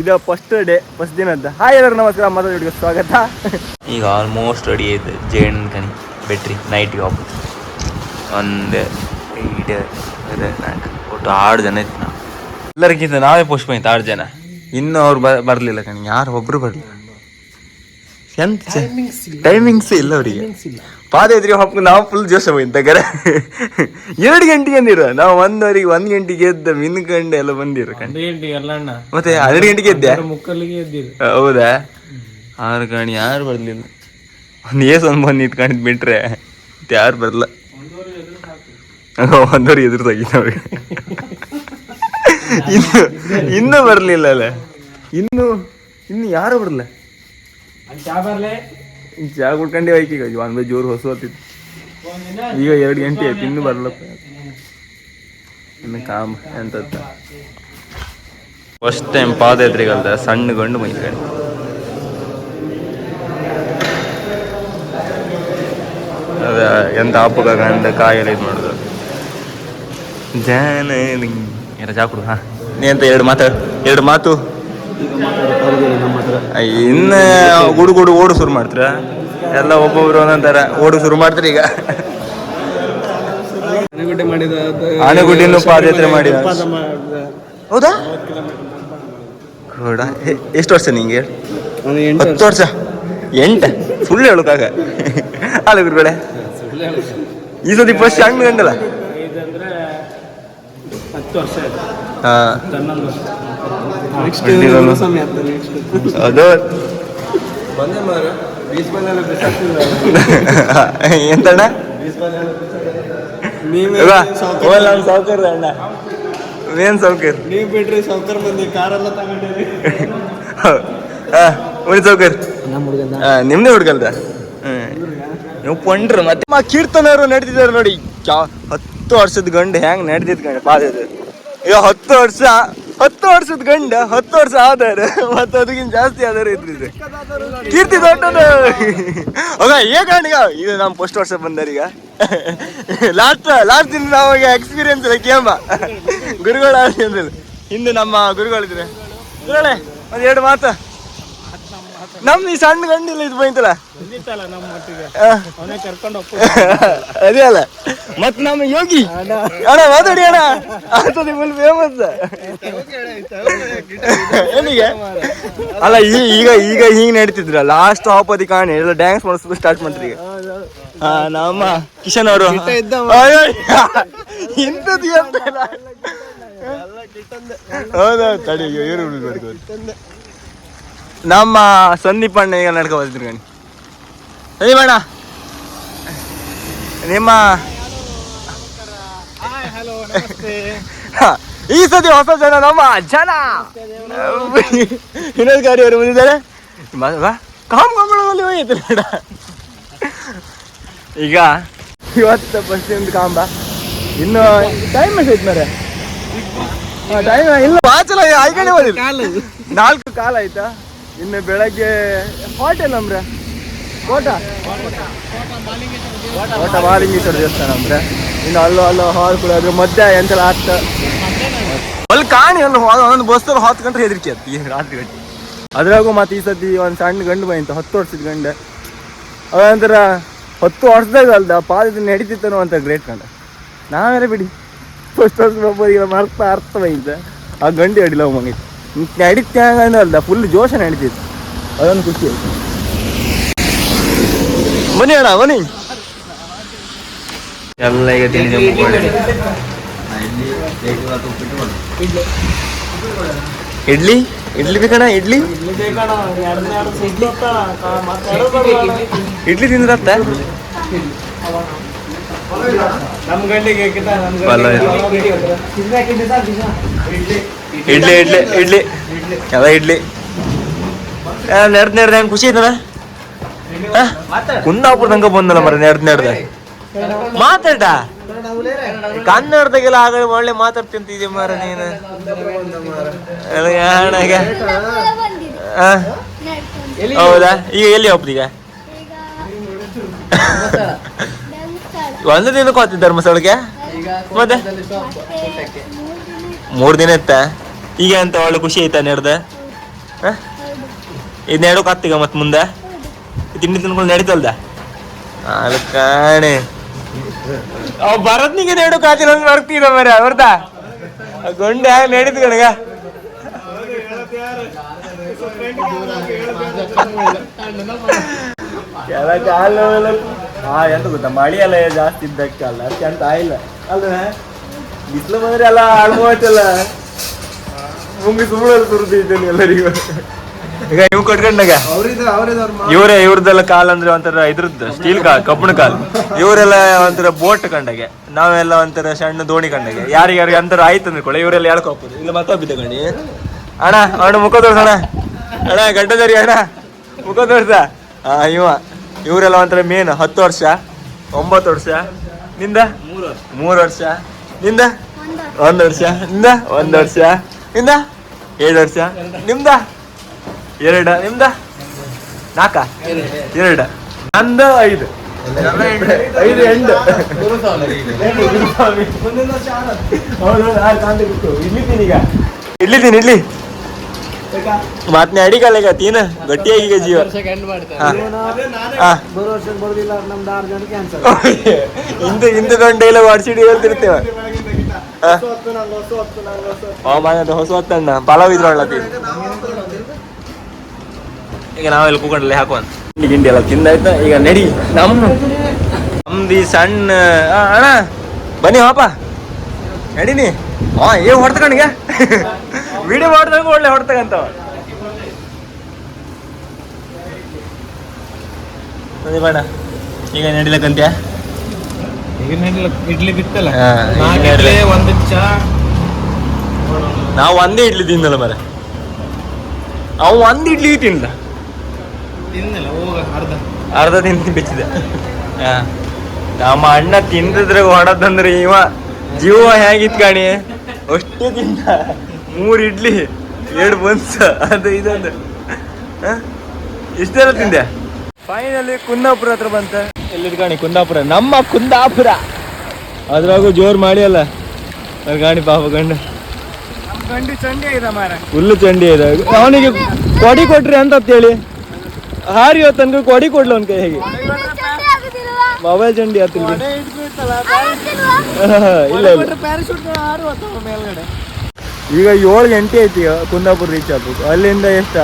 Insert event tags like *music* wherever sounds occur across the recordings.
ಇದು first day first ದಿನದ hi ಎಲ್ಲರೂ, ನಮಸ್ಕಾರ. ಮಾತಾಡೋರಿಗೆ ಸ್ವಾಗತ. ಈಗ ಆಲ್ಮೋಸ್ಟ್ ರೆಡಿ ಆಯ್ತು. ಜೇನ್ ಕಣಿ ಬೆಟ್ರಿ ನೈಟ್ಗೆ ಹೋಗ್ಬೋದು ಒಂದು ಐದು ನಾಲ್ಕು. ಒಟ್ಟು ಆರು ಜನ ಇತ್ತು ನಾವು. ಎಲ್ಲರಿಗಿಂತ ನಾವೇ ಪುಷ್ಪ ಇತ್ತು ಆರು ಜನ. ಇನ್ನೂ ಅವ್ರು ಬರಲಿಲ್ಲ ಕಣಿ. ಯಾರು ಒಬ್ರು ಬರಲಿಲ್ಲ. ಎಂತ ಟೈಮಿಂಗ್ಸ್ ಇಲ್ಲ. ಅವರಿಗೆ. ಪಾದಯಾತ್ರೆ ಹಬ್ಬ ನಾವು ಫುಲ್ ಜೋಶ ಕರೆ ಎರಡು ಗಂಟೆಗೆ ಅಂದಿರ? ನಾವು ಒಂದವರೆಗೆ ಒಂದ್ ಗಂಟೆಗೆ ಎದ್ದ ಮಿನ್ಕಂಡು ಎಲ್ಲ ಬಂದಿರ ಕಣ್. ಗಂಟೆ ಎಲ್ಲ ಮತ್ತೆ ಹನ್ನೆರಡು ಗಂಟೆಗೆ ಎದ್ದೆ? ಹೌದಾ? ಆರು ಕಾಣಿ ಯಾರು ಬರ್ಲಿಲ್ಲ. ಒಂದು ಏಸ್ ಒಂದು ಬಂದು ನಿಂತ್ಕೊಂಡಿದ್ ಬಿಟ್ರೆ ಮತ್ತೆ ಯಾರು ಬರಲ್ಲ ಒಂದವ್ರು ಎದುರು ತೆಗಿತವ್ರಿಗೆ ಇನ್ನು ಇನ್ನೂ ಬರ್ಲಿಲ್ಲ ಅಲ್ಲ. ಇನ್ನು ಇನ್ನು ಯಾರು ಬರಲ್ಲ ಚಾ ಬರ್ಲೆ? ಚಾ ಕುಡ್ಕೊಂಡೆ ಹೋಯ್ತು ಈಗ. ಒಂದು ಬೈ ಜೋರು ಹೊಸ ಹೊತ್ತಿತ್ತು. ಈಗ ಎರಡು ಗಂಟೆ ಆಯ್ತು. ಇನ್ನೂ ಬರ್ಲಪ್ಪ. ಇನ್ನು ಕಾಮ್ ಎಂತ ಫಸ್ಟ್ ಟೈಮ್ ಪಾದಯಾತ್ರೆಗಲ್ದ ಸಣ್ಣ ಗಂಡು ಮೈತ್ಕೊಂಡು ಅದ ಎಂತ ಹಬ್ಬಗ ಗಂಡ ಕಾಯೆಲ್ಲ ಇದು ಮಾಡೋದು. ಜಾನ ಯಾರ ಚಾಕುಡು ಹಾ ನೀ ಅಂತ ಎರಡು ಮಾತು? ಎರಡು ಮಾತು? ಇನ್ನ ಗುಡು ಗುಡು ಓಡು ಶುರು ಮಾಡ್ತೀರ? ಎಲ್ಲ ಒಬ್ಬೊಬ್ರು ಒಂದೊಂದರ ಓಡು ಶುರು ಮಾಡ್ತೀರಿ ಈಗ. ಆನೆಗುಡ್ಡೆ ಮಾಡಿದ ಆನೆಗುಡ್ಡಿನೂ ಪಾದಯಾತ್ರೆ ಮಾಡಿ ಹೌದಾ? ಕೂಡ ಎಷ್ಟು ವರ್ಷ ನಿಂಗೆ? ಹತ್ತು ವರ್ಷ? ಎಂಟ? ಫುಲ್ ಹೇಳುಕಾಗ. ಅಲ್ಲ ಗುರುಗಳೇ. ಈ ಸತಿ ಫಸ್ಟ್ ಹಣ್ಣು ಗಂಡಲ್ಲ ಹತ್ತು ವರ್ಷ ಆಯ್ತು. ಹನ್ನೊಂದು ವರ್ಷ ಹಣ್ಣಿರೋನು. ಅದು *laughs* ಎಂತಣ್ಣ? ಸೌಕರ್ಯ ಅಣ್ಣ. ಏನ್ ಸೌಕರ್ಯ ನೀವು ಬಿಟ್ರಿ ಕಾರೆಲ್ಲ ತಗೊಂಡಿರಿ. ಉಳಿ ಸೌಕರ್ಯ ಹುಡ್ಗಲ್ದ? ನೀವು ಪೊಂಡ್ರು ಮತ್ತೆ. ಮಾ ಕೀರ್ತನವರು ನಡೆದಿದ್ದಾರೆ ನೋಡಿ. ಹತ್ತು ವರ್ಷದ ಗಂಡು ಹೆಂಗ್ ನಡೆದಿದ್ ಗಂಡ ಪಾದ ಈಗ ಹತ್ತು ವರ್ಷ ಹತ್ತು ವರ್ಷದ ಗಂಡ, ಹತ್ತು ವರ್ಷ ಆದರೆ ಮತ್ತೆ ಅದಕ್ಕಿಂತ ಜಾಸ್ತಿ ಆಧಾರ ಇದ್ರಿದ್ರೆ ಕೀರ್ತಿ ದೊಡ್ಡದ. ಹೋಗ ಏಕಾಣಿಗ ಇದು ನಮ್ಮ ಫಸ್ಟ್ ವರ್ಷ ಬಂದಾರ ಈಗ ಲಾಸ್ಟ್ ಲಾಸ್ಟ್ ದಿನ ನಾವಾಗ ಎಕ್ಸ್ಪೀರಿಯನ್ಸ್ ಇದೆ ಕೇಮ ಗುರುಗಳ ಹಿಂದೆ ನಮ್ಮ ಗುರುಗಳಿದ್ರೆ. ಗುರುಗಳೇ, ಒಂದು ಎರಡು ಮಾತು. ನಮ್ ಈ ಸಣ್ಣ ಗಂಡಿಲ್ಲ ಇದು ಬೈತಲ್ಲ ಅದೇ ಅಲ್ಲ. ಮತ್ ನಮ್ಮ ಯೋಗಿ. ಅಣ್ಣ. ಮಾತಾಡಿ ಅಣ್ಣ. ಅಂತದಿ ಫುಲ್ ಫೇಮಸ್ ಏನಿಗೆ ಅಲ್ಲ ಈ ಈಗ ಈಗ ಹಿಂಗ್ ನಡೀತಿದ್ರ ಲಾಸ್ಟ್ ಆಪದಿ ಕಾಣಿ ಎಲ್ಲ ಡ್ಯಾನ್ಸ್ ಮಾಡಿಸೋದು ಸ್ಟಾರ್ಟ್ ಮಾಡ್ತಾರೆ. ಹಾ ನಮ್ಮ ಕಿಶನ್ ಅವರು. ಇಂಥದ್ದು. ಹೌದೌದು ತಡಿ ಇವ್ರು ನಮ್ಮ ಸಂದೀಪ್ ಅಣ್ಣ ಈಗ ನಡ್ಕೊ ಬರ್ತಿದ್ರು ಕಣಿ. ಸಂದೀಪ್ ಅಣ್ಣ. ನಿಮ್ಮ ಈ ಸತಿ ಹೊಸ ಜನ ನಮ್ಮ ಜನ. ವಿನೋದ್ ಗಾರಿ ಅವರು ಬಂದಿದ್ದಾರೆ. ಕಾಮ್ ಕಂಬಳದಲ್ಲಿ ನೋಡ ಈಗ ಇವತ್ತು ಫಸ್ಟ್ ಒಂದು ಕಾಂಬ. ಇನ್ನು ಟೈಮ್ ಎಷ್ಟೈತೆ ಮರೆ ಟೈಮ್ ಇಲ್ಲ. ವಾಚಲ ಆಯ್ಕಡೆ ಬಂದಿಲ್ಲ ನಾಲ್ಕು ಕಾಲ ಆಯ್ತಾ? ಇನ್ನು ಬೆಳಗ್ಗೆ ಹೋಟೆಲ್ ನಮ್ರೆ ಕೋಟ? ಕೋಟ ಬಾಲಿಂಗೇಶ್ವರ ದೇವಸ್ಥಾನ ಅಂದ್ರೆ. ಇನ್ನು ಅಲ್ಲೋ ಅಲ್ಲೋ ಹಾಲ್ ಕೂಡ ಅದ್ರ ಮಧ್ಯ ಎಂತೆಲ್ಲ ಆಗ್ತ ಅಲ್ಲಿ ಕಾಣಿ, ಅಲ್ಲಿ ಒಂದು ಬಸ್ಸಲ್ಲಿ ಹತ್ತು ಗಂಟೆ ಹೆದರಿಕೆ ಈ ರಾತ್ರಿ ಗಂಟೆ. ಅದ್ರಾಗೂ ಮತ್ತೆ ಈ ಸತಿ ಒಂದು ಸಣ್ಣ ಗಂಡು ಬಂತು ಹತ್ತು ವರ್ಷದ ಗಂಡೆ. ಅದಂತರ ಹತ್ತು ವರ್ಷದಾಗ ಅಲ್ದ ಪಾದ ನಡೀತಿತ್ತನೋ ಅಂತ ಗ್ರೇಟ್ ಕಂಡ ನಾವೆಲ್ಲ ಬಿಡಿ. ಫಸ್ಟ್ ವರ್ಷ ಒಬ್ಬರಿಗೆ ಮರ್ತ ಅರ್ಥ ಬೈತ ಆ ಗಂಡು ಅಡಿಲ್ಲ ಮಂಗಿ ನಡೀತ್ಯಾಂಗ ಅಲ್ದ ಫುಲ್ ಜೋಶ ನಡೀತಿತ್ತು. ಅದೊಂದು ಖುಷಿ. ಆಯ್ತು ಬನ್ನಿ ಅಣ್ಣ ಬನ್ನಿ. ಎಲ್ಲ ಈಗ ತಿಂಡಿ. ಇಡ್ಲಿ? ಇಡ್ಲಿ ಬೇಕಣ್ಣ ಇಡ್ಲಿ? ಇಡ್ಲಿ ತಿಂದ್ರತ್ತ? ಇಡ್ಲಿ ಇಡ್ಲಿ ಇಡ್ಲಿ. ಎಲ್ಲ ಇಡ್ಲಿ. ನೆಡ್ದು ನೆಡ್ದು ಹೆಂಗ್ ಖುಷಿ ಐತದ ಕುಂದಾಪುರ ತನಕ ಬಂದಲ್ಲ ಮರ ನೆಡ್ದು ನೆಡ್ದ ಮಾತಾಡ ಕನ್ನಡದಾಗೆಲ್ಲ ಆಗ ಒಳ್ಳೆ ಮಾತಾಡ್ತಿಂತಿದ್ಯ ಮಾರ ನೀನು. ಹೌದಾ? ಈಗ ಎಲ್ಲಿ ಹೋಗ್ತೀಗ ಈಗ *laughs* ಒಂದು ದಿನಕ್ಕೆ ಹೋಗ್ತಿದ್ದ ಧರ್ಮಸ್ಥಳಕ್ಕೆ? ಮತ್ತೆ? ಮೂರ್ ದಿನ ಇತ್ತ? ಈಗ ಅಂತ ಒಳ್ಳೆ ಖುಷಿ ಐತ ನೆಡ್ದ? ಇದು ನೆಡು ಕತ್ತೀಗ ಮತ್ತೆ ಮುಂದೆ? ತಿಂಡಿ ತಿನ್ಕೊಂಡು ನಡೀತಲ್ದ? ಅದಕ್ಕೆ ಕಾಣೆ. ಅವ್ ಭರತ್ನಿಗೆ ನೆಡು ಕಾತಿನ ಬರ್ತೀರ ಮರ ಬರ್ತಾ ಗೊಂಡ ನಡೀತ ಕಣಗ. ಕೆಲ ಕಾಲ ಹಾ ಎಂತ ಗೊತ್ತಾ? ಮಳಿ ಎಲ್ಲ ಜಾಸ್ತಿ ಇದ್ದಕ್ಕಲ್ಲ ಅದಕ್ಕೆ ಅಂತ ಆಯಿಲ್ಲ ಅಲ್ಲ ಬಿಸಿಲು ಬಂದ್ರೆ ಎಲ್ಲ ಆಳ್ಮೋಚಲ್ಲ ಮುಂಗಿ ಸುಳ್ಳು ಸುರಿದಿದ್ದೇನೆ ಎಲ್ಲರಿಗೂ. ಈಗ ಇವ್ ಕಟ್ಕೊಂಡಾಗ? ಇವರೇ ಇವ್ರದ್ದೆಲ್ಲ ಕಾಲ್ ಅಂದ್ರೆ ಒಂಥರ ಇದ್ರದ್ದು ಸ್ಟೀಲ್ ಕಾಲ್ ಕಬ್ಬಿಣ ಕಾಲ್. ಇವರೆಲ್ಲ ಒಂಥರ ಬೋಟ್ ಕಂಡಾಗೆ ನಾವೆಲ್ಲ ಒಂಥರ ಸಣ್ಣ ದೋಣಿ ಕಂಡಾಗೆ. ಯಾರಿಗಾರಿಗೆ ಅಂತರ ಆಯ್ತು ಅಂದ್ಕೊಳ್ಳಿ ಇವರೆಲ್ಲ ಹೇಳ್ಕೊಬೋದು ಇಲ್ಲ ಮತ್ತೊಬ್ಬಿದ್ದೆ ಕಣಿ. ಅಣ್ಣ ಅಣ್ಣ ಮುಖ ತೋರ್ಸಣ ಅಣ್ಣ. ಗಡ್ಡದರಿ ಅಣ್ಣ. ಮುಖ ತೋರ್ಸ. ಹಾ ಇವ. ಇವರೆಲ್ಲ ಒಂಥರ ಮೇನ್ ಹತ್ತು ವರ್ಷ ಒಂಬತ್ತು ವರ್ಷ ನಿಂದ? ಮೂರು ವರ್ಷ. ನಿಂದ? ಒಂದು ವರ್ಷ. ನಿಂದ? ಒಂದು ವರ್ಷ. ನಿಂದ? ಏಳು ವರ್ಷ. ನಿಮ್ದ? ಎರಡ. ನಿಮ್ದ? ನಾಕ. ಎರಡ. ನಂದ ಐದು. ಐದು ಎಂಟು. ಈಗ ಇಲ್ಲಿದ್ದೀನಿ ಇಲ್ಲಿ. ಮಾತ್ನೆ ಅಡಿಗಲ್ಲ ಈಗ ತೀನ ಗಟ್ಟಿಯಾಗಿ ಈಗ ಜೀವ. *laughs* ಹಿಂದೆ ಹಿಂದೆ ಇಂದು ಇಂದು ದೊಡ್ಡ ಡೈಲಾಗ್ ವಾಡ್ಸಿಡಿ ಹೇಳ್ತಿರ್ತೇವ ಹಾ. ಅವ ಮನೆಯದು ಹೊಸ ಹೊತ್ತಣ್ಣ ಪಲಾವ್ ಇದ್ರೊಳ್ಳ ಈಗ ನಾವೆಲ್ಲ ಕೂಕೊಂಡಲ್ಲಿ ಹಾಕುವ ತಿಂಡಿ ಗಿಂಡಿ ಎಲ್ಲ ತಿಂದಾಯ್ತಾ? ಈಗ ನಡಿ ನಮ್ಮ ನಮ್ದು ಈ ಸಣ್ಣ ಆ, ಅಣ್ಣ ಬನ್ನಿ ಹಾಪ ನಡೀನಿ. ಹಾ ಏ ಹೊಡ್ತಕಣಿಗ *laughs* ವಿಡಿಯೋ ಮಾಡಿದಾಗ ಒಳ್ಳೆ ಹೊಡ್ತಕಂತವ ಬನ್ನಿ ಬೇಡ. ಈಗ ನಡಿಲಕ್ಕಂತ್ಯಾ ಇಡ್ಲಿ ಬಿತ್ತಲ್ಲ? ಹಾ, ಈಗ. ಒಂದು ಚಾ. ನಾವು ಒಂದೇ ಇಡ್ಲಿ ತಿಂದಲ್ಲ ಮರ ಅವ ಒಂದ್ ಇಡ್ಲಿ ತಿಂದ. ತಿನ್ನಲ್ಲ ಹೋಗ ಅರ್ಧ. ಅರ್ಧ ತಿಂದು ಬಿಚ್ಚಿದೆ. ಹಾ. ನಮ್ಮ ಅಣ್ಣ ತಿಂದಿದ್ರೆ ಹೊಡದಂದ್ರೆ ಇವ ಜೀವ ಹೇಗಿತ್ ಕಾಣಿ. ಅಷ್ಟೇ ತಿಂದ. ಮೂರ್ ಇಡ್ಲಿ ಎರಡು ಬನ್ಸ್ ಅದು ಇದೊಂದು ಹಾ? ಇಷ್ಟೆಲ್ಲ ತಿಂದೆ? ಫೈನಲಿ ಕುಂದಾಪುರ ಹತ್ರ ಬಂತ. ಎಲ್ಲಿ ಕಾಣಿ ಕುಂದಾಪುರ. ನಮ್ಮ ಕುಂದಾಪುರ. ಅದ್ರಾಗೂ ಜೋರು ಮಾಡಿ ಅಲ್ಲ. ಗಾಣಿ ಪಾಪ ಗಂಡು. ಗಂಡು ಚಂಡಿ ಇದೆ ಮಾರ ಹುಲ್ಲು ಚಂಡಿ ಇದೆ. ಅವನಿಗೆ ಕೊಡಿ ಕೊಟ್ರಿ ಅಂತ ಹೇಳಿ ಹಾರಿ ತನಕ ಕೊಡಿ ಕೊಡ್ಲು ಅವನ ಕೈ ಹೇಗೆ ಮೊಬೈಲ್ ಚಂಡಿ ಆತಿಲ್ಲ *laughs* ಇಲ್ಲ ಇಲ್ಲ ಪ್ಯಾರಾಶೂಟ್ ಆರು ಅಥವಾ ಮೇಲ್ಗಡೆ ಈಗ ಏಳು ಗಂಟೆ ಐತಿ ಕುಂದಾಪುರ ರೀಚ್ ಆಗ್ಬೇಕು ಅಲ್ಲಿಂದ ಎಷ್ಟ?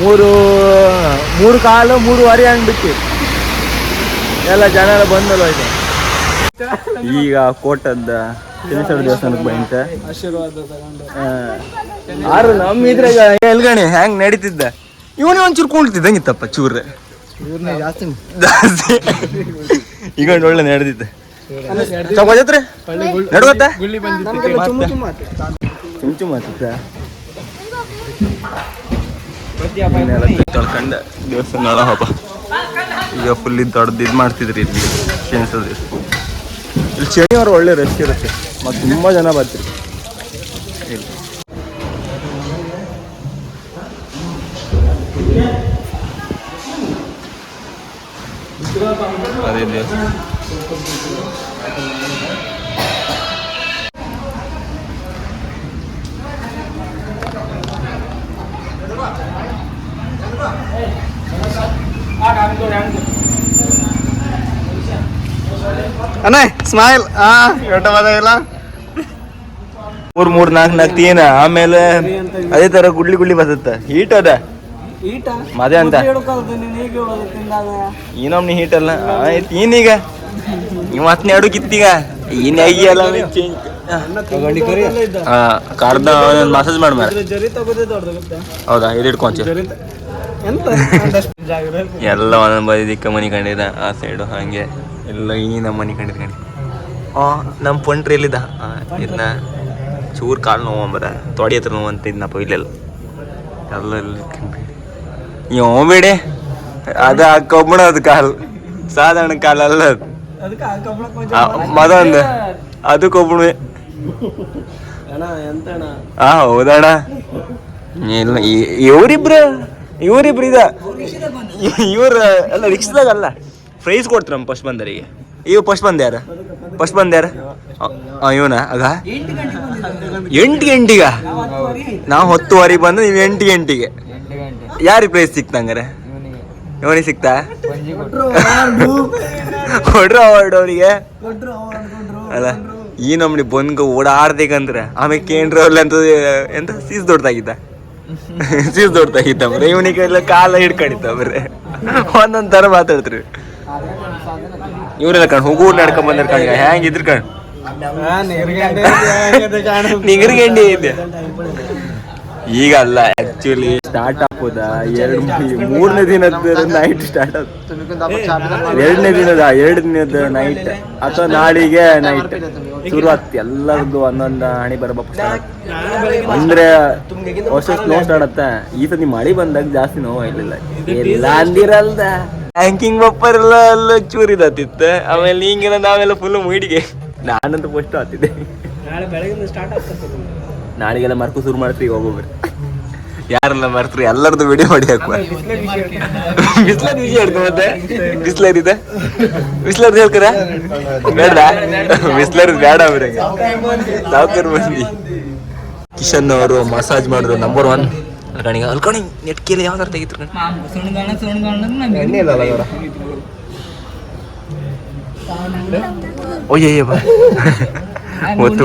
ಮೂರು ಮೂರು ಕಾಲು ಮೂರುವರೆ ಹಂಗೆ ಬಿಟ್ಟು ಎಲ್ಲ ಜನ ಎಲ್ಲ ಬಂದಲ್ಲ ಆಯ್ತು ಈಗ ಕೋಟದ ತಿರುಸರ ದೇವಸ್ಥಾನಕ್ಕೆ ಬಂತ ಆರು ನಮ್ಮ ಇದ್ರಾಗ ಎಲ್ಗಣಿ ಹೆಂಗ್ ನಡೀತಿದ್ದ? ಇವನೇ ಒಂಚೂರು ಕುಳ್ತಿದ್ದಂಗಿತ್ತಪ್ಪ ಚೂರ್. ಇವ್ರನ್ನ ಜಾಸ್ತಿ. ಈಗ ಒಳ್ಳೆ ನಡೆದಿದ್ದ ಚೌಕತ್ರ ನಡ್ಕೊತ್ತ? ಗುಳ್ಳಿ ಬಂದಿತ್ತು ಚುಮ್ಮು ಚುಮ್ಮು ಆತು. ಚುಮ್ ಚುಮ್ ಆಗ್ತಿತ್ತ ತೊಳ್ಕೊಂಡ ದೇವಸ್ಥಾನ ಒಳ ಹಬ್ಬ ಈಗ ಫುಲ್ ಇದು ದೊಡ್ಡದು ಇದು ಮಾಡ್ತಿದ್ರಿ ಇಲ್ಲಿ ಶನಿಸದ ಇಲ್ಲಿ ಶನಿವಾರ ಒಳ್ಳೆ ರಶ್ ಇರುತ್ತೆ ಮತ್ತು ತುಂಬ ಜನ ಬರ್ತೀರಿ ಇಲ್ಲಿ ಅದೇ ದೇವಸ್ಥಾನ ಅಣ್ಣ ಸ್ಮೈಲ್ ಆ ಎಟ್ಟ ಇಲ್ಲ ಮೂರ್ ಮೂರ್ ನಾಲ್ಕು ನಾಲ್ಕು ತೀನ. ಆಮೇಲೆ ಅದೇ ತರ ಗುಡ್ಲಿ ಗುಡ್ಲಿ ಬರ್ತತ್ತ ಹೀಟ್ ಅದ. ಮದೆ ಅಂತ. ಏನೊಮ್ಮೆ ಹೀಟ್ ಅಲ್ಲ. ಆಯ್ತು ಏನೀಗ ನೀವು ಮತ್ತೆ ಅಡು ಕಿತ್ತೀಗ ಏನ್ ಆಗಿ ಅಲ್ಲ ಚೇಂಜ್ ಹಾ ಕಾರ್ದ ಮಸಾಜ್ ಮಾಡ್ಮಾರ ಹೌದಾ? ಇದು ಇಟ್ಕೊಂಚು ಎಲ್ಲ ಒಂದೊಂದು ಬದಿ ದಿಕ್ಕ ಮನಿ ಕಂಡಿದ ಆ ಸೈಡು ಹಾಗೆ. ಎಲ್ಲ ಈ ನಮ್ಮ ಮನಿ ಕಂಡಿದ್ ಕಂಡಿ ಆ ನಮ್ಮ ಪಂಟ್ರಿ ಎಲ್ಲಿದ್ದ? ಇದನ್ನ ಚೂರ್ ಕಾಲು ನೋವು ಅಂಬರ ತೊಡಿ ಹತ್ರ ನೋವು ಅಂತ ಇದ್ನಪ್ಪ ಇಲ್ಲೆಲ್ಲ. ಎಲ್ಲ ಇಲ್ಲಿ ಹೋಗ್ಬೇಡಿ ಅದು ಬೇಡೆ. ಅದ ಕಬ್ಬಣ ಅದು ಕಾಲು. ಸಾಧಾರಣ ಕಾಲು ಅಲ್ಲ ಮದೊಂದು ಅದು ಕೊಬ್ಬಣ ಆ ಹೌದಣ್ಣ. ಇಲ್ಲ ಇವ್ರಿಬ್ರು ಇವರಿಬ್ರು ಇದ. ಇವ್ರ ಅಲ್ಲ ರಿಕ್ಷದಾಗ ಅಲ್ಲ ಪ್ರೈಸ್ ನಮ್ಮ ಫಸ್ಟ್ ಬಂದರಿಗೆ ಇವ್ ಫಸ್ಟ್ ಬಂದ ಯಾರ? ಫಸ್ಟ್ ಬಂದ ಯಾರ? ಇವನ? ಆಗ ಎಂಟು ಗಂಟೆಗ? ನಾವು ಹತ್ತುವರೆಗೆ ಬಂದು ನೀವು ಎಂಟು ಗಂಟೆಗೆ. ಯಾರಿಗೆ ಪ್ರೈಸ್ ಸಿಕ್ತಂಗಾರೆ ಇವನಿಗೆ ಸಿಕ್ತಾ? ಕೊಡ್ರು ಅವಾರ್ಡ್ ಅವರಿಗೆ. ಅಲ್ಲ ಈ ನಮ್ನಿ ಬಂದ್ಗ ಓಡಾಡ್ದೇಕಂದ್ರೆ ಆಮೇಲೆ ಕೇಂದ್ರ ಅಂತ ಎಂತ ಸೀಸ್ ದೊಡ್ಡದಾಗಿದ್ದ *laughs* ಸೀಸ್ ದೊಡ್ಡ ಬರೀ ಇವನಿಗೆ ಎಲ್ಲ ಕಾಲ ಹಿಡ್ಕೊಂಡಿದ್ದ ಬರೀ ಒಂದೊಂದ್ ತರ ಮಾತಾಡ್ತ್ರಿ ಇವರೆಲ್ಲ ಕಣ್ ಹುಗೂರ್ ನಡ್ಕೊಂಡ್ ಬಂದಿರ್ ಕಣ್ ಹ್ಯಾಂಗ್ ಇದ್ರ ಕಣ್. ನಿಗರ್ಗಂಡಿ ಇದೆ ಈಗ ಅಲ್ಲ ಆಕ್ಚುಲಿ ಸ್ಟಾರ್ಟ್ ಆಗೋದ ಎರಡು ಮೂರನೇ ದಿನದ ನೈಟ್ ಸ್ಟಾರ್ಟ್ ಎರಡನೇ ದಿನದ ಎರಡು ದಿನದ ನೈಟ್ ಅಥವಾ ನಾಳಿಗೆ ನೈಟ್ ಶುರು ಆಗ್ತಿ ಎಲ್ಲರದ್ದು ಒಂದೊಂದು ಹಣಿ ಬರಬೇಕು ಅಂದ್ರೆ ವರ್ಷ ಸ್ಲೋ ಸ್ಟಾರ್ಟ್ ಈ ಸತಿ ಮಳಿ ಬಂದಾಗ ಜಾಸ್ತಿ ನೋವು ಇರ್ಲಿಲ್ಲ ಎಲ್ಲ ಅಂದಿರಲ್ದ. ಬ್ಯಾಂಕಿಂಗ್ ಬಪ್ಪರ್ ಎಲ್ಲ ಎಲ್ಲ ಚೂರಿದತ್ತಿತ್ತ ಆಮೇಲೆ ಹಿಂಗಿನ ನಾವೆಲ್ಲ ಫುಲ್ ಮುಡಿಗೆ ನಾನಂತೂ ಫಸ್ಟ್ ಆತಿದ್ದೆ ನಾಳೆ ಬೆಳಗಿಂದ ಸ್ಟಾರ್ಟ್ ಆಗ್ತದೆ. ನಾಳೆಗೆಲ್ಲ ಮರ್ಕು ಶುರು ಮಾಡ್ತೀವಿ ಹೋಗೋಗ್ರಿ ಯಾರೆಲ್ಲ ಮರ್ತ್ರಿ ಎಲ್ಲರದ್ದು ವಿಡಿಯೋ ಮಾಡಿ ಹಾಕುವ. ಬಿಸ್ಲರ್ ವಿಷಯ ಹಿಡ್ಕೊ ಮತ್ತೆ. ಬಿಸ್ಲರ್ ಇದೆ ಬಿಸ್ಲರ್ ಹೇಳ್ಕರ ಬೇಡ. ಬಿಸ್ಲರ್ ಬೇಡ ಅವ್ರಿಗೆ. ಸಾವುಕಾರ ಮಂದಿ. ಕಿಶನ್ ಅವರು ಮಸಾಜ್ ಮಾಡಿದ್ರು ನಂಬರ್ ಒನ್ ಕಣಿಗೆ ಅಲ್ಕಣಿ ಯಾವ್ದಾರ ತೆಗಿದ್ರು ಕಣ್? ಸುಣ್ಗಾಣ ಸುಣ್ಗಾಣ ಓಯ್ಯ ಬಾ. ಒತ್ತು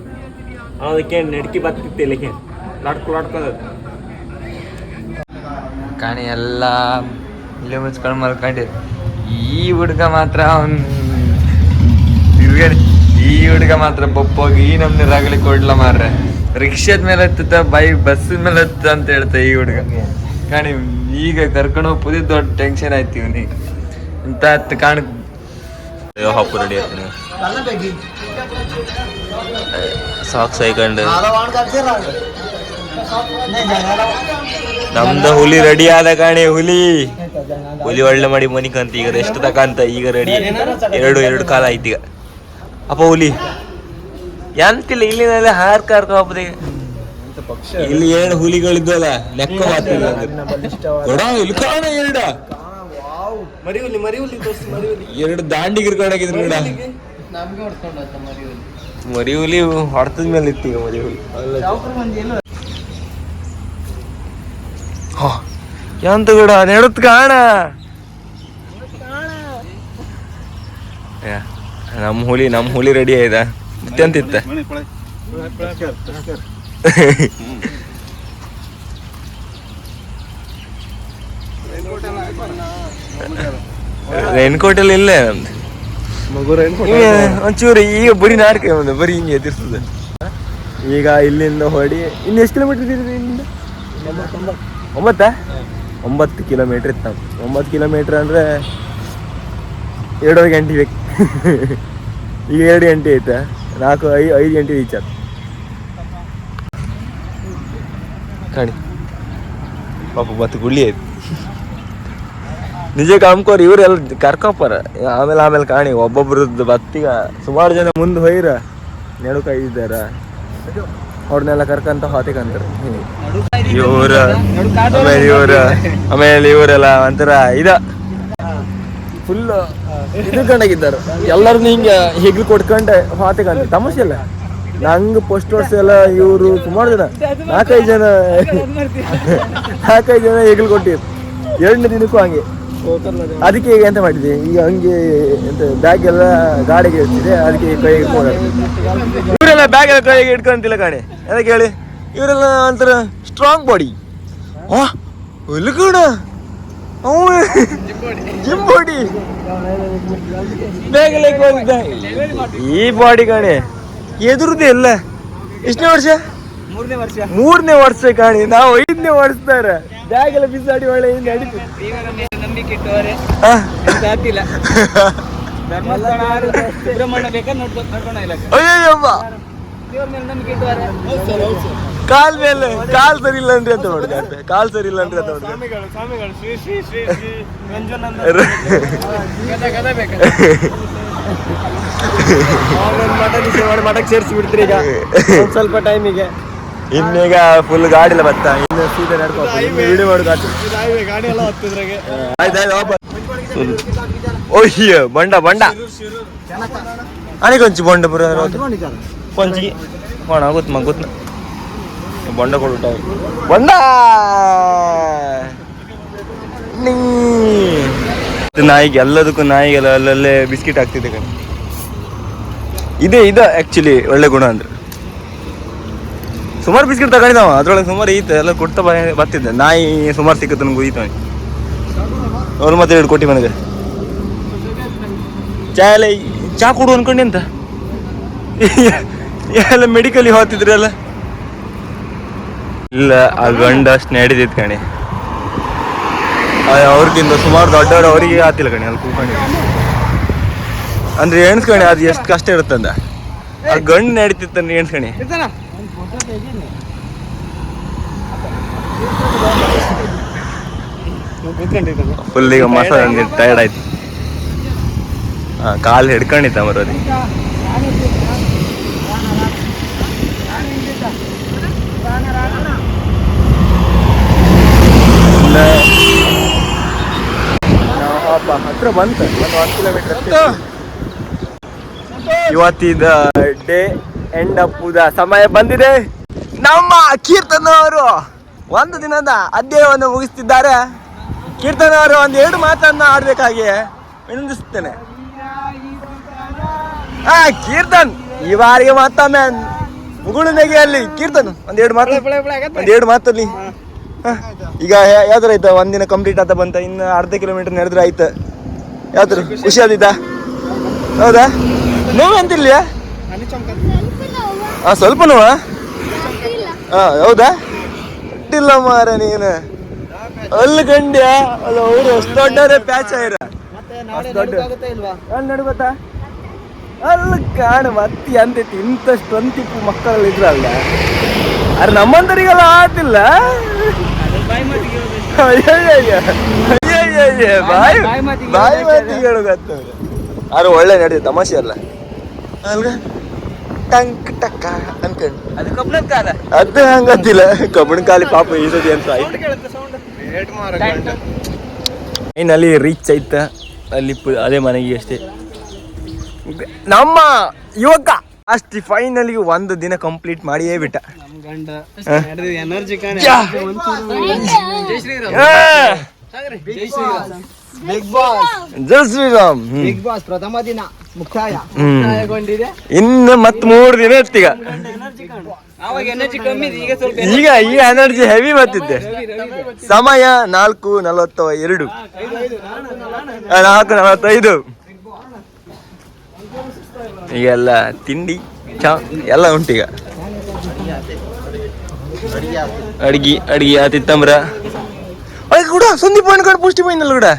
ಅದಕ್ಕೆ ನಡ್ಕಿ ಬತ್ತಿತ್ತು ಇಲ್ಲಿಗೆ. ಲಾಡ್ಕೊ ಲಾಡ್ಕೊಂಡು ಕಾಣಿ ಎಲ್ಲ ಇಲ್ಲೇ ಮುಚ್ಕೊಂಡು ಮಲ್ಕೊಂಡು ಈ ಹುಡುಗ ಮಾತ್ರ ಅವನ್ ತಿರ್ಗಡಿ ಈ ಹುಡುಗ ಮಾತ್ರ ಬೊಪ್ಪೋಗಿ ಈ ನಮ್ನೆ ರಾಗಲಿ ಕೊಡ್ಲ ಮಾರ್ರೆ. ರಿಕ್ಷಾದ ಮೇಲೆ ಹತ್ತುತ್ತ ಬೈ ಬಸ್ ಮೇಲೆ ಹತ್ತ ಅಂತ ಹೇಳ್ತಾ ಈ ಹುಡುಗ. ಕಾಣಿ ಈಗ ಕರ್ಕೊಂಡು ಹೋಗ್ಬೋದಿ ದೊಡ್ಡ ಟೆನ್ಷನ್ ಆಯ್ತು ಇವನಿಗೆ. ಇಂತ ಹತ್ತು ಕಾಣ ಹಾಕು ರೆಡಿ ಆಗ್ತೀನಿ. ಸಾಕ್ಸ್ ಹಾಕೊಂಡು ನಮ್ದು ಹುಲಿ ರೆಡಿ ಆದ ಕಾಣೆ ಹುಲಿ. ಹುಲಿ ಒಳ್ಳೆ ಮಾಡಿ ಮನಿಕಂತ ಈಗ ಎಷ್ಟು ತಕಂತ ಈಗ ರೆಡಿ ಎರಡು ಎರಡು ಕಾಲ ಆಯ್ತು ಈಗ. ಅಪ್ಪ ಹುಲಿ. ಎಂತಿಲ್ಲ ಇಲ್ಲಿ ಹಾರ್ ಇಲ್ಲಿ ಎರಡು ಹುಲಿಗಳಿದ್ದಲ್ಲ ಲೆಕ್ಕ ಮಾತಿಲ್ಲ. ಕೊಡ ಇಲ್ಲಿ ಕಾಣ ಎರಡ. ಮರಿಹುಲಿ ಮರಿಹುಲಿ ತೋರಿಸಿ ಮರಿಹುಲಿ ಎರಡು ದಾಂಡಿಗಿರ್ಕೊಂಡಾಗಿದ್ರು ನೋಡ. ಮರಿ ಹುಲಿ ಹೊಡ್ತದ ಮೇಲೆ ಇತ್ತು ಈಗ ಮರಿ ಹುಲಿ. ಎಂತ ಕೂಡ ನೆಡತ್ ಕಾಣ. ನಮ್ ಹುಲಿ ನಮ್ ಹುಲಿ ರೆಡಿ ಆಯ್ದ ಮತ್ತೆಂತಿತ್ತ ರೈನ್ಕೋಟಲ್ಲಿ ಇಲ್ಲೇ? ನಮ್ದು ಒಂಚೂರು ಈಗ ಬರೀ ನಾಡ್ಕೆ ಒಂದು ಬರೀ ಹಿಂಗೆ ಎದುರಿಸ್ತದೆ ಈಗ ಇಲ್ಲಿಂದ ಹೊಡಿ ಇನ್ನು ಎಷ್ಟು ಕಿಲೋಮೀಟರ್ ಇದ್ದೀರಿ ಇಲ್ಲಿಂದ? ಒಂಬತ್ತಾ? ಒಂಬತ್ತು ಕಿಲೋಮೀಟ್ರ್ ಇತ್ತು ಒಂಬತ್ತು ಕಿಲೋಮೀಟ್ರ್ ಅಂದರೆ ಎರಡೂವರೆ ಗಂಟೆ ಬೇಕು. *laughs* ಈಗ ಎರಡು ಗಂಟೆ ಐತೆ. ನಾಲ್ಕು ಐ ಐದು ಗಂಟೆ ರೀಚ್ ಆಯ್ತು ಕಾಣಿ. ಪಾಪ ಬತ್ತು ಗುಳ್ಳಿ ಆಯ್ತು. ನಿಜ ಕಾಮ್ಕೋರ್ ಇವರೆಲ್ಲ ಕರ್ಕೊಪ್ಪಾರ. ಆಮೇಲೆ ಆಮೇಲೆ ಕಾಣಿ, ಒಬ್ಬೊಬ್ರದ್ದು ಬತ್ತಿಗ ಸುಮಾರು ಜನ ಮುಂದೆ ಹೋಯ್ರ, ನೆಡುಕ ಇದ್ದಾರ. ಅವ್ರನ್ನೆಲ್ಲ ಕರ್ಕಂತ ಹೋತಿಕಂತಾರ ಇವ್ರ, ಆಮೇಲೆ ಇವ್ರ, ಆಮೇಲೆ ಇವರೆಲ್ಲ ಒಂಥರ ಇದ. ಫುಲ್ ಇದ್ಕೊಂಡಾಗಿದ್ದಾರೆ ಎಲ್ಲರನ್ನ ಹಿಂಗೆ ಹೆಗ್ಲು ಕೊಟ್ಕೊಂಡೆ ಹೋತಿಕಂತ ತಮಾಷೆ ಅಲ್ಲ. ನಂಗೆ ಪೋಸ್ಟ್ ಎಲ್ಲ ಇವರು ಸುಮಾರು ಜನ ನಾಲ್ಕೈದು ಜನ ನಾಲ್ಕೈದು ಜನ ಹೆಗ್ಲು ಕೊಟ್ಟಿರು ಎರಡನೇ ದಿನಕ್ಕೂ ಹಂಗೆ. ಅದಕ್ಕೆ ಈಗ ಎಂತ ಮಾಡಿದೆ ಈಗ ಹಂಗೆ ಎಂತ ಬ್ಯಾಗ್ ಎಲ್ಲ ಗಾಡಿಗೆ ಇರ್ತಿದೆ ಅದಕ್ಕೆ ಕೈಗೆ ಇವರೆಲ್ಲ ಬ್ಯಾಗ್ ಎಲ್ಲ ಕೈಗೆ ಇಟ್ಕೊಂತಿಲ್ಲ ಕಾಣೆ. ಅದಕ್ಕೆ ಹೇಳಿ. ಇವರೆಲ್ಲ ಒಂಥರ ಸ್ಟ್ರಾಂಗ್ ಬಾಡಿ ಆ ಜಿಮ್ ಬಾಡಿ ಬ್ಯಾಗ್ ಎಲ್ಲ ಇಟ್ಕೊಂಡಿದ್ದ. ಈ ಬಾಡಿ ಕಾಣೆ. ಎದುರುದೇ ಇಲ್ಲ. ಎಷ್ಟನೇ ವರ್ಷ? ಮೂರನೇ ವರ್ಷ. ಮೂರನೇ ವರ್ಷ ಕಾಣಿ. ನಾವು ಐದನೇ ವರ್ಷದಾರ ಬ್ಯಾಗ್ ಎಲ್ಲ ಬಿಸಾಡಿ ಒಳ್ಳೆ ನಡೀತು. *laughs* ಕಾಲ್ ಮೇಲೆ ಕಾಲ್ ಸರಿ ಇಲ್ಲ ಅಂದ್ರೆ ಅಂತ ಅಂತ ಕಾಲ್ ಸರಿ ಇಲ್ಲ ಅಂದ್ರೆ ಅಂತ ಮಾಡುದು ಸ್ವಾಮಿಗಳು ಸ್ವಾಮಿಗಳು ಶ್ರೀ ಶ್ರೀ ಶ್ರೀ ಶ್ರೀ ರಂಜನಾನಂದ ರ- ಗದ ಗದ ಬೇಕಾ? ಮಠಕ್ಕೆ ಮಾಡಿ ಮಠಕ್ಕೆ ಸೇರಿಸಿ ಬಿಡ್ತೀರಿ ಈಗ *laughs* ಸ್ವಲ್ಪ ಟೈಮಿಗೆ ಇನ್ನೀಗ ಫುಲ್ ಗಾಡಿ ಎಲ್ಲ ಬತ್ತ. ಇನ್ನು ಸೀದಾ ನಡ್ಕೊಂಡು ವಿಡಿಯೋ ಮಾಡೋದು ಗಾಡಿ ಎಲ್ಲ ಹತ್ತಿದ್ರಾಗೆ ಆಯ್ತಾಯ್ತು ವಾಪಸ್. ಓಯ್ಯ ಬಂಡ ಬಂಡ. ಅನಿಗೊಂಚಿ ಬಂಡ ಬರ ಕೊಂಚಿ. ಕೋಣ ಗೊತ್ತು ಗೊತ್ತ ಬೊಂಡ ಕೊಡುಟ ಬಂಡ! ನಾಯಿಗೆ ಎಲ್ಲದಕ್ಕೂ ನಾಯಿಗೆಲ್ಲ ಅಲ್ಲಲ್ಲೇ ಬಿಸ್ಕಿಟ್ ಹಾಕ್ತಿದ್ದೆ ಕಣೆ. ಇದೇ ಇದು ಆ್ಯಕ್ಚುಲಿ ಒಳ್ಳೆ ಗುಣ ಅಂದ್ರೆ. ಸುಮಾರು ಬಿಸ್ಕಿಟ್ ತಗೊಂಡಿದ್ದಾವ ಅದ್ರೊಳಗೆ ಸುಮಾರು ಈತ ಎಲ್ಲ ಕೊಡ್ತಾ ಬರ್ತಿದ್ದೆ. ನಾಯಿ ಸುಮಾರು ಸಿಕ್ಕತ್ತೆ ಉಯ್ತಾವೆ ಅವ್ರು ಮತ್ತೆ ಎರಡು ಕೊಟ್ಟಿ ನನಗೆ ಚಾ ಎಲ್ಲ ಚಾ ಕೊಡು ಅನ್ಕೊಂಡೆ ಅಂತ. ಎಲ್ಲ ಮೆಡಿಕಲಿಗೆ ಹೋಗ್ತಿದ್ರೆ ಅಲ್ಲ ಇಲ್ಲ, ಆ ಗಂಡ ಅಷ್ಟು ನಡೆದಿತ್ತು ಕಣಿ. ಅವ್ರಿಗಿಂತ ಸುಮಾರು ದೊಡ್ಡವರು ಅವರಿಗೆ ಆತಿಲ್ಲ ಕಣಿ, ಅಲ್ಲಿ ಕೂಕೊಂಡು ಅಂದ್ರೆ ಎಣ್ಸ್ಕಣಿ ಅದು ಎಷ್ಟು ಕಷ್ಟ ಇರುತ್ತಂದ. ಆ ಗಂಡು ನಡೀತಿತ್ತಂದ್ರೆ ಎಣ್ಸ್ಕಣೆ ಫುಲ್ ಈಗ ಮಸಾಲ ಟೈರ್ಡ್ ಆಯ್ತು. ಹಾ ಕಾಲು ಹಿಡ್ಕೊಂಡಿತ್ತ ಮರೋದಿ. ಹತ್ರ ಬಂತ ಒಂದು ಒಂದು ಕಿಲೋಮೀಟರ್ ಇವತ್ತಿದ ಡೇ ಎಂಡ್ ಅಪ್ಪುದ ಸಮಯ ಬಂದಿದೆ. ನಮ್ಮ ಕೀರ್ತನ ಅವರು ಒಂದು ದಿನದ ಅಧ್ಯಯನವನ್ನು ಮುಗಿಸ್ತಿದ್ದಾರೆ. ಕೀರ್ತನ ಅವರು ಒಂದು ಎರಡು ಮಾತನ್ನ ಆಡ್ಬೇಕಾಗಿ ವಿನಂತಿಸುತ್ತೇನೆ. ಆ ಕೀರ್ತನ್ ಈ ಬಾರಿಗೆ ಮತ್ತೊಮ್ಮೆ ಮುಗುಳು ನೆಗೆಯಲ್ಲಿ ಕೀರ್ತನ್ ಒಂದೆರಡು ಮಾತು. ಒಂದೆರಡು ಮಾತಲ್ಲಿ. ಈಗ ಯಾವ್ದಾರ ಯಾವ್ದ್ರ ಆಯ್ತಾ? ಒಂದಿನ ಕಂಪ್ಲೀಟ್ ಆತ ಬಂತ ಇನ್ನು ಅರ್ಧ ಕಿಲೋಮೀಟರ್ ನಡೆದ್ರೆ ಆಯ್ತು. ಯಾವ್ದ್ರ ಖುಷಿ. ಆದಿದ್ದ? ಹೌದಾ? ನೋವಂತಿಲ್ಲ ಹಾ ಸ್ವಲ್ಪನೂ ಹಾ ಹೌದಾ? ಇಲ್ಲ ಮಾರ ನೀನು. ಅಲ್ಲಿ ಗಂಡ್ಯ? ಅಲ್ಲ ಅವರು ಅಷ್ಟು ದೊಡ್ಡವರೇ ಪ್ಯಾಚ್ ಆಯ್ರ? ದೊಡ್ಡ ಅಲ್ಲಿ ನಡು ಗೊತ್ತಾ ಅಲ್ಲಿ ಕಾಣ ಮತ್ತೆ ಅಂತೈತಿ ಇಂಥಷ್ಟು ಅಂತಿಪ್ಪು ಮಕ್ಕಳಲ್ಲಿ ಇದ್ರಲ್ಲ. ಅರೆ ನಮ್ಮಂತರಿಗೆಲ್ಲ ಆತಿಲ್ಲ. ಅಯ್ಯಯ್ಯಯ್ಯ. ಬಾಯಿ ಬಾಯಿ ಮಾತಿಗೆ ಮಾತಿಗೆ ಹೇಳೋದು ಒಳ್ಳೆ ನಡೆಯುತ್ತೆ ತಮಾಷೆ ಅಲ್ಲ. ಅಲ್ಗ? ಟಂಕ್ ಟಕ್ಕ ಅನ್ಕೊಂಡು ಅದು ಕಬ್ಬಣದ ಕಾಲ. ಅದು ಹಂಗಂತಿಲ್ಲ. ಕಬ್ಬಣ ಕಾಲಿ ಪಾಪ ಈಸದಿ ಅಂತ ಆಯ್ತು. ಅಲ್ಲಿ ರೀಚ್ ಐತ ಅಲ್ಲಿ ಅದೇ ಮನೆಗೆ ಅಷ್ಟೇ. ನಮ್ಮ ಯುವಕ! ಅಷ್ಟು ಫೈನಲಿ ಒಂದು ದಿನ ಕಂಪ್ಲೀಟ್ ಮಾಡಿಯೇ ಬಿಟ್ಟ. ಎನರ್ಜಿ ಕಾಣ boss Jai Shriram. Big boss ಪ್ರಥಮ ದಿನ. ಮುಕ್ತಾಯ. ಮುಕ್ತಾಯಗೊಂಡಿದೆ. ಇನ್ನು ಮತ್ ಮೂರು ದಿನ ಇರ್ತೀಗ. ಎನರ್ಜಿ ಕಮ್ಮಿ ಇದೆ ಈಗ ಸ್ವಲ್ಪ ಈಗ ಈ ಎನರ್ಜಿ ಹೆವಿ ಬರ್ತಿದ್ದೆ. ಸಮಯ ನಾಲ್ಕು ನಲವತ್ತ ಎರಡು. ಆ, ನಾಲ್ಕು ನಲವತ್ತೈದು. ಈಗೆಲ್ಲ ತಿಂಡಿ ಚಾ ಎಲ್ಲ ಉಂಟೀಗ. ಅಡ್ಗಿ ಅಡ್ಗಿ ಆತಿತ್ತಂಬ್ರ ಅಯ್ಯ ಕೂಡ ಸಂದೀಪ್ ಅಣ್ಣ ಪುಷ್ಟಿ ಬಂದಲ್ಲ ಕೂಡ